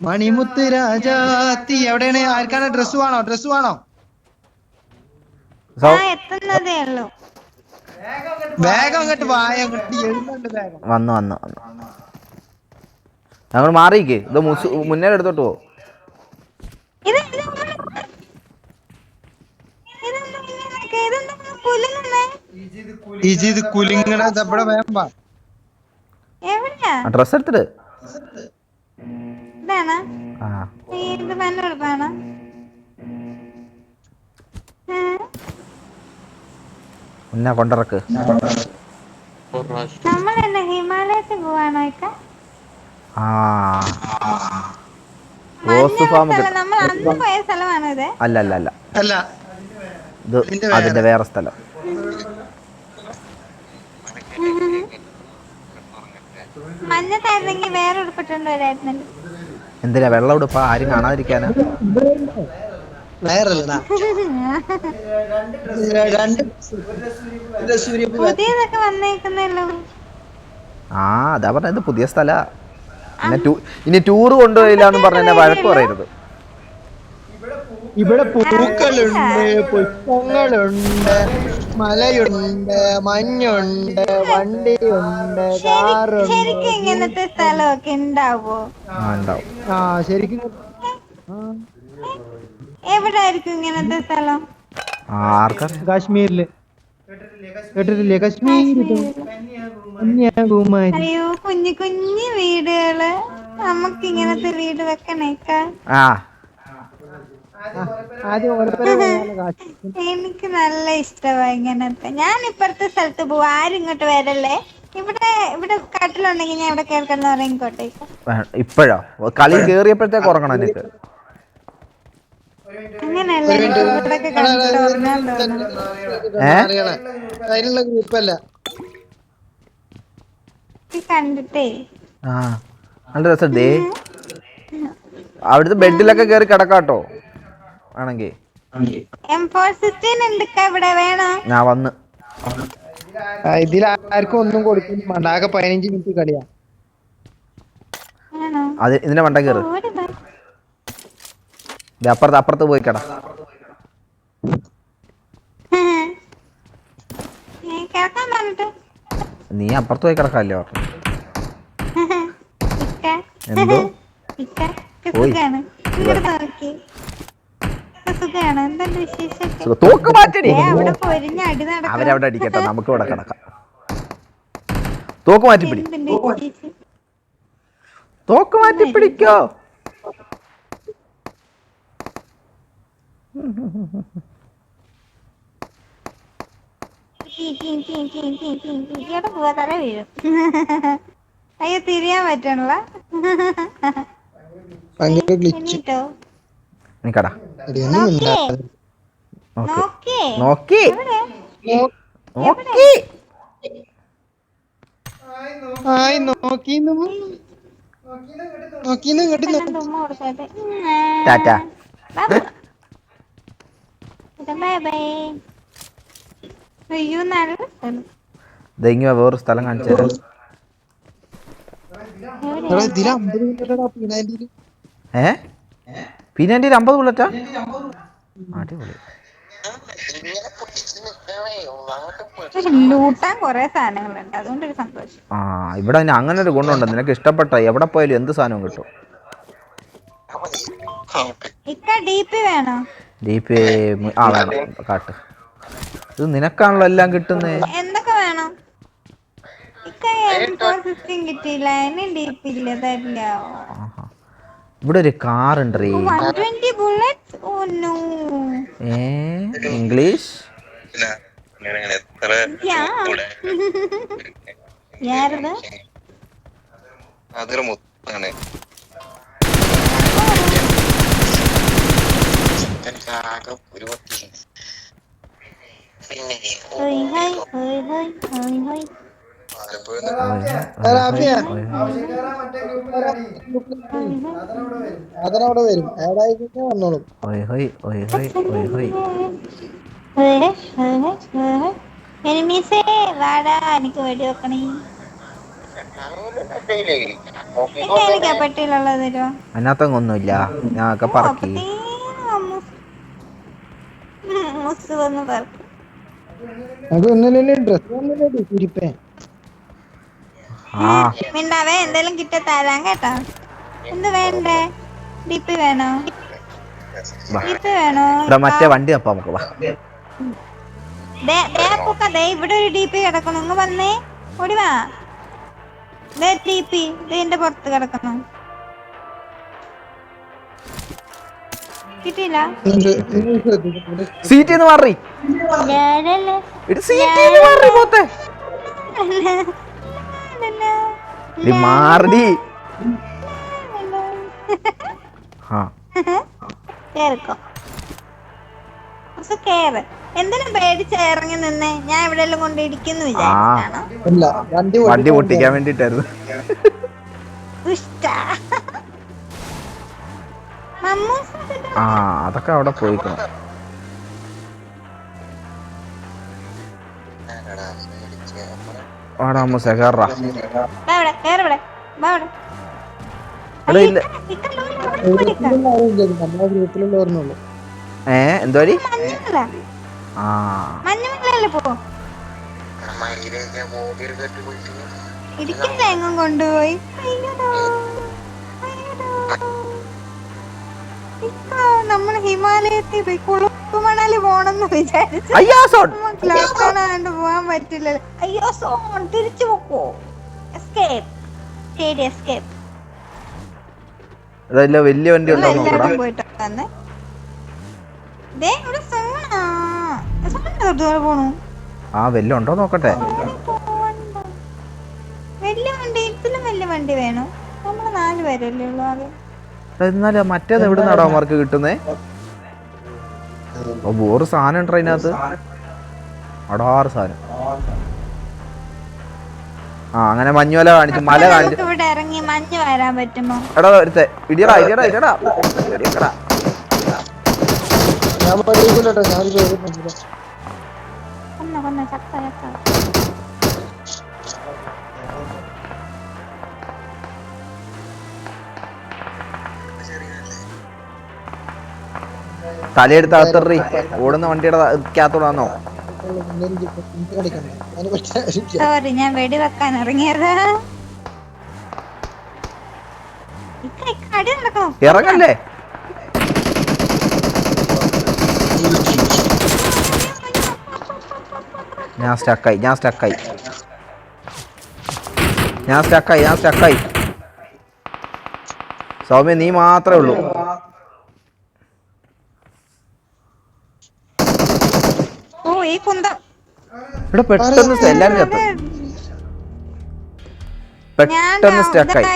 മണിമുത്ത് രാജാത്തി. എവിടെയാണ്? ആർക്കാണ് ഡ്രസ് വേണോ? ഡ്രസ് വേണോ? വേഗം അങ്ങോട്ട് വായ വന്നു വന്നു വന്നു. ഞങ്ങൾ മാറിയിക്കേ. ഇത് മുന്നേ എടുത്തോട്ട് പോ. കുലുങ്ങണ ഡ്രസ്സ് എടുത്തിട്ട് ഇതാണോ. ആ. ഇത് കൊണ്ടിറക്ക് നമ്മൾ എന്താ ഹിമാലയത്തിൽ പോവാണോ റോസ് ഫാം അല്ല അല്ല അല്ല. അല്ല. ഇത് അതിന്റെ വേറെ. സ്ഥലം. മഞ്ഞത്തായിരുന്നെങ്കിൽ വേറെ ഉൾപ്പെട്ടുണ്ടോ വരായിരുന്നല്ലോ എന്തിനാ വെള്ളം ഉടുപ്പാ? ആരും കാണാതിരിക്കാനാ. ആ അതാ പറഞ്ഞ ഇത് പുതിയ സ്ഥല. ഇനി ടൂർ കൊണ്ടുപോയില്ല എന്ന് പറഞ്ഞ എന്നെ വഴക്ക് പറയരുത്. ഇവിടെ പൂക്കളുണ്ട് പുഷ്പങ്ങളുണ്ട്. മലയുണ്ട് മഞ്ഞുണ്ട് വണ്ടിയുണ്ട് കാറുണ്ട്. ശരിക്കും ഇങ്ങനത്തെ സ്ഥലമൊക്കെ ഉണ്ടാവോ? ആ ഉണ്ടാവും. ആ ശരിക്കും ആ, എവിടെ ആയിരിക്കും ഇങ്ങനത്തെ സ്ഥലം? കാശ്മീരിൽ. കേട്ടിട്ടില്ലേ? കാശ്മീർ കന്യാകുമാരി. അയ്യോ കുഞ്ഞു കുഞ്ഞു വീടുകൾ. നമുക്ക് ഇങ്ങനത്തെ വീട് വെക്കണേക്കാ ആ. എനിക്ക് നല്ല ഇഷ്ടമായി ഇങ്ങനത്തെ. ഞാൻ ഇപ്പുറത്തെ സ്ഥലത്ത് പോവാ. ആരും ഇങ്ങോട്ട് വരല്ലേ? ഇവിടെ ഇവിടെ കട്ടിലുണ്ടെങ്കിൽ ഞാൻ ഇവിടെ കേൾക്കുന്ന പറയും ഇങ്ങോട്ടേക്ക് ഇപ്പോഴോ. കളി കേറിയപ്പോഴത്തേക്ക് ഉറങ്ങണം എനിക്ക്. ഇവിടൊക്കെ കണ്ടിട്ട് ഉറങ്ങാൻ തോന്നുന്നു. കണ്ടിട്ടേ. ആ നല്ല രസം അവിടുത്തെ ബെഡിലൊക്കെ കേറി കിടക്കാട്ടോ. ആണെങ്കിൽ. എം ഫോർ സിക്സ്റ്റീൻ ഇവിടെ വേണോ? ഞാൻ വന്ന്. ഇതിൽ ആർക്കും ഒന്നും കൊടുക്കും മണ്ടാകെ പതിനഞ്ച് മിനിറ്റ് കളിയാ. അത് ഇതിന്റെ മണ്ട കയറ് ദേ അപ്പുറത്ത് അപ്പുറത്ത് പോയി കട. നീ അപ്പുറത്ത് പോയി കിടക്കാല്ലേ പറഞ്ഞു എന്തോ? ഓയ്. സുഖാണ്. എന്തുണ്ട് വിശേഷമൊക്കെ തോക്ക് മാറ്റടി അവിടെ പൊരിഞ്ഞ അടി നടക്കും അവരവിടെ അടിക്കട്ടെ. നമുക്ക് ഇവിടെ കിടക്കാം. തോക്ക് മാറ്റി പിടി. തോക്ക് മാറ്റി പിടിക്കോ. ടീ, ടീ, ടീ, ടീ, ടീ, ടീ, ടീ. ഇവിടെ പോവാ തല വീഴും. അയ്യോ തിരിയാൻ പറ്റണല്ലോ. ഗ്ലിച്ച് എണീറ്റോ നീ കട നോക്കിയേ ഓക്കെ നോക്കിയേ നോക്കി. നോക്കി ടാറ്റ. Bye bye. അയ്യോ നല്ല സ്ഥലം കാണിച്ചു ഏ? പിന്നെ എന്റെ അമ്പത് ബുള്ളറ്റാ അടിപൊളി. പക്ഷെ ലൂട്ടാൻ കൊറേ സാധനങ്ങളുണ്ട്. അതുകൊണ്ടൊരു സന്തോഷം. ആ ഇവിടെ അങ്ങനെ ഒരു ഗുണമുണ്ട്. നിനക്ക് ഇഷ്ടപ്പെട്ട എവിടെ പോയാലും എന്ത് സാധനവും കിട്ടും. ഇക്ക ഡി പി വേണോ? ഡി പി ആ വേണം. കാട്ട്. ഇത് നിനക്കാണല്ലോ എല്ലാം കിട്ടുന്നേ. എന്തൊക്കെ വേണം? കിട്ടിയില്ല. എന്നെ ഡി പി ഇല്ല. തരില്ല. ഇവിടെ ഒരു കാർ ഉണ്ടേ ഏ ഇംഗ്ലീഷ്? അതൊരു മുത്താണ്. എനിക്ക് ആകെ ഒരു പിന്നെ അതിനവിടെ വരും ഏടായി വന്നോളും എനിമീസേ വാടാ എനിക്ക് വെക്കണേ അതിനകത്തൊന്നുമില്ല ഞാനൊക്കെ പറക്കി അത് ഒന്നുമില്ലല്ലേ ഡ്രസ് ഒന്നുമില്ലേ കുരിപ്പേ മിണ്ടാവേ എന്തെങ്കിലും കിട്ട തരാൻ കേട്ടോ. എന്ത് വേണ്ടേ? ഡിപ്പി വേണോ. ഡിപ്പി വേണോ? ഇവിടെ മറ്റേ വണ്ടി തപ്പാ നമുക്ക് വാ. ദേ ദേ പൂക്ക, ദേ ഇവിടെ ഒരു ഡിപി കിടക്കണം ഇങ്ങ് വന്നേ. ഓടി വാ. ദേ ഡിപി ദേ എന്റെ പുറത്ത് കിടക്കണം കിട്ടിയില്ല? സീറ്റ് മാറി. സീറ്റ് മാറി പോത്തെ. ഇത് മാറി. ആ. കേറിക്കോ. കേറ്. എന്തിനാ പേടിച്ച് ഇറങ്ങി നിന്നേ? ഞാൻ എവിടെയെല്ലാം കൊണ്ട് ഇടിക്കുന്നു വിചാരിച്ചാണോ ഇല്ല വണ്ടി വണ്ടി പൊട്ടിക്കാൻ വേണ്ടിട്ടായിരുന്നു അതൊക്കെ അവിടെ പോയിക്കണം. നമ്മളെ ഗ്രൂപ്പിലുള്ള ഓർമ്മയുള്ളൂ ഏ മഞ്ഞമല, ആ. എങ്ങും കൊണ്ടുപോയി. നമ്മൾ ഹിമാലയത്തിൽ പോയി കുളുക്കു മണാലി പോണെന്ന് വിചാരിച്ചു അയ്യാ സോൺ. നമുക്ക് പോവാൻ പറ്റില്ല അയ്യോ സോൺ തിരിച്ചു പോക്കോ. എസ്കേപ്പ് ശരി എസ്കേപ്പ് അതല്ല വലിയ വണ്ടി ഉണ്ടോ നോക്കടാ. പോയിട്ട് വന്നേ ദേ ഇവിടെ സോണാ. തൊട്ട് പോണു. ആ വെല്ല ഉണ്ടോ നോക്കട്ടെ. വലിയ വണ്ടി ഇതിലും വലിയ വണ്ടി വേണോ. നമ്മൾ നാല് പേരല്ലേ ഉള്ളു ആകെ. എന്നാലും മറ്റേത് എവിടെ നിന്നാടാ മാർക്ക് കിട്ടുന്നേ? ഒരു വേറെ സാധനം ഉണ്ട് അതിനകത്ത്? അടാറ് സാധനം. ആ അങ്ങനെ മഞ്ഞുമല കാണിച്ചു മല കാണിച്ചു. നമുക്ക് ഇറങ്ങി മഞ്ഞ് വരാൻ പറ്റുമോ? എടാ ഒരുത്തെ ഇടിയടാ ഇടിയടാ ഇടിയടാ. ഇടിയടാ. ഞാൻ തലയെടുത്ത് അകത്തെറി ഓടുന്ന വണ്ടിയുടെ അകത്തോടാന്നോ സോറി ഞാൻ വെടി വെക്കാൻ ഇറങ്ങിയത് ഇറങ്ങല്ലേ? ഞാൻ സ്റ്റക്കായി ഞാൻ സ്റ്റക്കായി ഞാൻ സ്റ്റക്കായി ഞാൻ സ്റ്റക്കായി സൗമ്യ നീ മാത്രമേ ഉള്ളൂ. ഈ കുന്തം. ഇവിടെ പെട്ടെന്ന് എല്ലാരും പെട്ടെന്ന് സ്റ്റക്കായി